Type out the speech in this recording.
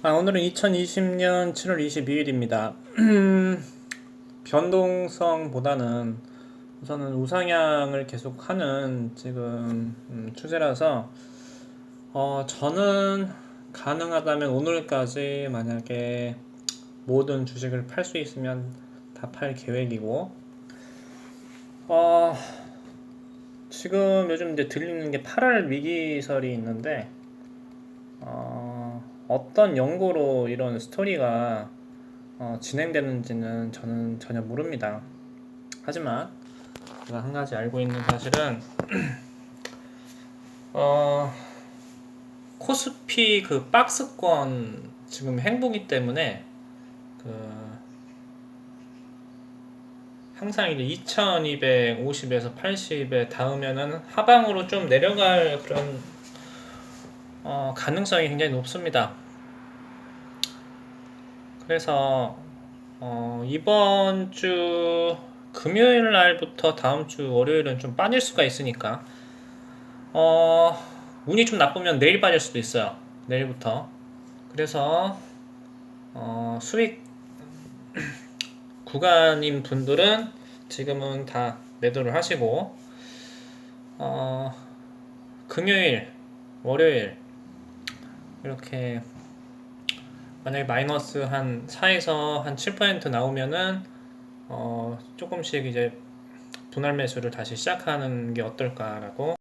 아, 오늘은 2020년 7월 22일입니다. 변동성보다는 우선은 우상향을 계속하는 지금 음, 추세라서 어, 저는 가능하다면 오늘까지 만약에 모든 주식을 팔 수 있으면 다 팔 계획이고 어, 지금 요즘 이제 들리는 게 8월 위기설이 있는데 어, 어떤 연고로 이런 스토리가 어, 진행되는지는 저는 전혀 모릅니다. 하지만 제가 한 가지 알고 있는 사실은 어, 코스피 그 박스권 지금 행보기 때문에 그 항상 이제 2250에서 80에 닿으면은 하방으로 좀 내려갈 그런 어, 가능성이 굉장히 높습니다. 그래서 어, 이번 주 금요일 날부터 다음 주 월요일은 좀 빠질 수가 있으니까 어, 운이 좀 나쁘면 내일 빠질 수도 있어요. 내일부터. 그래서 어, 수익 구간인 분들은 지금은 다 매도를 하시고 어, 금요일, 월요일 이렇게 만약에 마이너스 한 4에서 한 7% 나오면은 어, 조금씩 이제 분할 매수를 다시 시작하는 게 어떨까라고